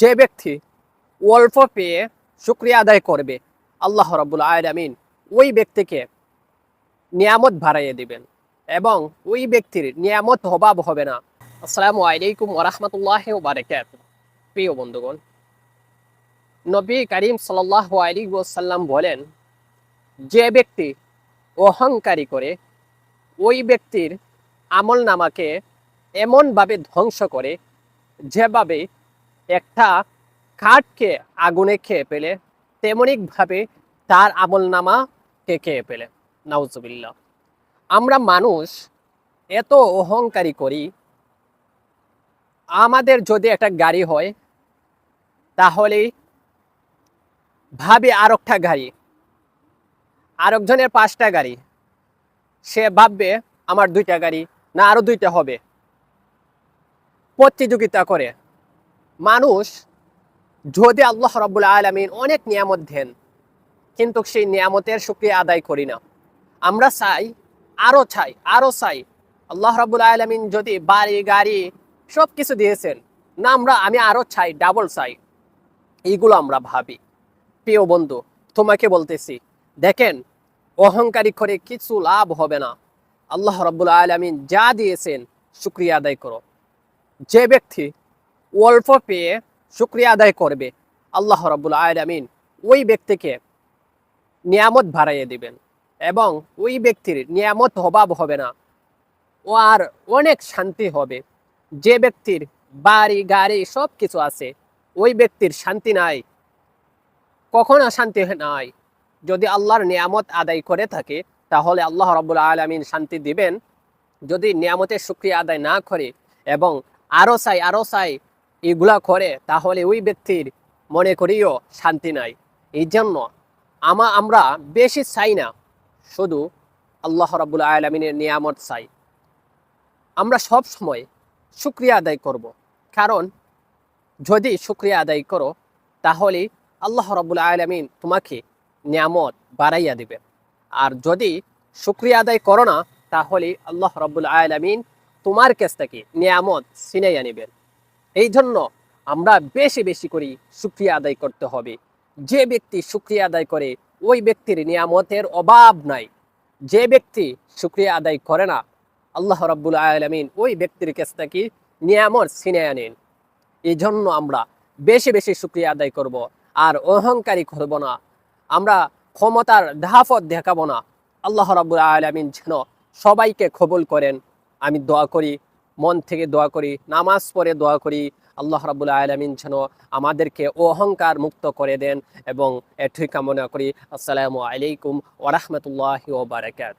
যে ব্যক্তি অল্প পেয়ে শুক্রিয়া আদায় করবে, আল্লাহ রাবুল আলমিন ওই ব্যক্তিকে নিয়ামত বাড়াইয়ে দিবেন এবং ওই ব্যক্তির নিয়ামত অভাব হবে না। আসসালামু আলাইকুম ওরহমতুল্লাহ বারকাত প্রিয় বন্ধুগণ, নবী করিম সাল্লাহ আলী ওসাল্লাম বলেন, যে ব্যক্তি অহংকারী করে ওই ব্যক্তির আমল নামাকে এমনভাবে ধ্বংস করে যেভাবে একটা কাঠকে আগুনে খেয়ে পেলে তেমনিকভাবে তার আমল নামাকে খেয়ে পেলে নাউজুবিল্লাহ। আমরা মানুষ এত অহংকারী করি, আমাদের যদি একটা গাড়ি হয়, তাহলে ভাবে আর একটা গাড়ি, আরেকজনের পাঁচটা গাড়ি, সে ভাববে আমার দুইটা গাড়ি না আরও দুইটা হবে। প্রতিযোগিতা করে। মানুষ যদি আল্লাহ রব্বুল আলমিন অনেক নিয়ামত দেন, কিন্তু সেই নিয়ামতের শুক্রিয়া আদায় করি না। আমরা চাই আরও চাই আরও চাই, আল্লাহ রব্বুল আলমিন যদি বাড়ি, গাড়ি সব কিছু দিয়েছেন, না আমরা, আমি আরও চাই ডাবল চাই। এইগুলো আমরা ভাবি। প্রিয় বন্ধু, তোমাকে বলতেছি, দেখেন, অহংকারী করে কিছু লাভ হবে না। আল্লাহ রব্বুল আলমিন যা দিয়েছেন শুক্রিয়া আদায় করো। যে ব্যক্তি অল্প পেয়ে শুক্রিয়া আদায় করবে। আল্লাহ রব্বুল আলমিন ওই ব্যক্তিকে নিয়ামত বাড়াইয়ে দিবেন এবং ওই ব্যক্তির নিয়ামত অভাব হবে না। ও আর অনেক শান্তি হবে। যে ব্যক্তির বাড়ি, গাড়ি সব কিছু আছে, ওই ব্যক্তির শান্তি নাই। কখনো শান্তি নাই। যদি আল্লাহর নিয়ামত আদায় করে থাকে, তাহলে আল্লাহ রব্বুল আলমিন শান্তি দিবেন। যদি নিয়ামতের শুক্রিয়া আদায় না করে এবং আরও চাই আরও চাই এগুলা করে, তাহলে ওই ব্যক্তির মনে করিও শান্তি নাই। এই জন্য আমা আমরা বেশি চাই না, শুধু আল্লাহ রাবুল আলমিনের নিয়ামত চাই। আমরা সব সময় শুক্রিয়া আদায় করব। কারণ যদি শুক্রিয়া আদায় করো, তাহলে আল্লাহ রাবুল আলমিন তোমাকে নিয়ামত বাড়াইয়া দিবে। আর যদি শুক্রিয়া আদায় করো না, তাহলে আল্লাহ রাবুল আলমিন তোমার কাছ থেকে নিয়ামত ছিনাইয়া নেবেন। এই জন্য আমরা বেশি বেশি করি শুক্রিয়া আদায় করতে হবে। যে ব্যক্তি শুক্রিয়া আদায় করে, ওই ব্যক্তির নিয়ামতের অভাব নাই। যে ব্যক্তি শুক্রিয়া আদায় করে না, আল্লাহ রাব্বুল আলমিন ওই ব্যক্তির কাছ থেকে নিয়ামত ছিনে আনেন। এই জন্য আমরা বেশি বেশি শুক্রিয়া আদায় করব আর অহংকারী করব না। আমরা ক্ষমতার ধাফত দেখাবো না। আল্লাহ রাব্বুল আলমিন যেন সবাইকে কবুল করেন। আমি দোয়া করি মন থেকে দোয়া করি, নামাজ পড়ে দোয়া করি, আল্লাহ রাবুল আলমিন যেন আমাদেরকে অহংকার মুক্ত করে দেন এবং এঠুই কামনা করি। আসসালামু আলাইকুম ওরহমতুল্লাহ ওবরাকাত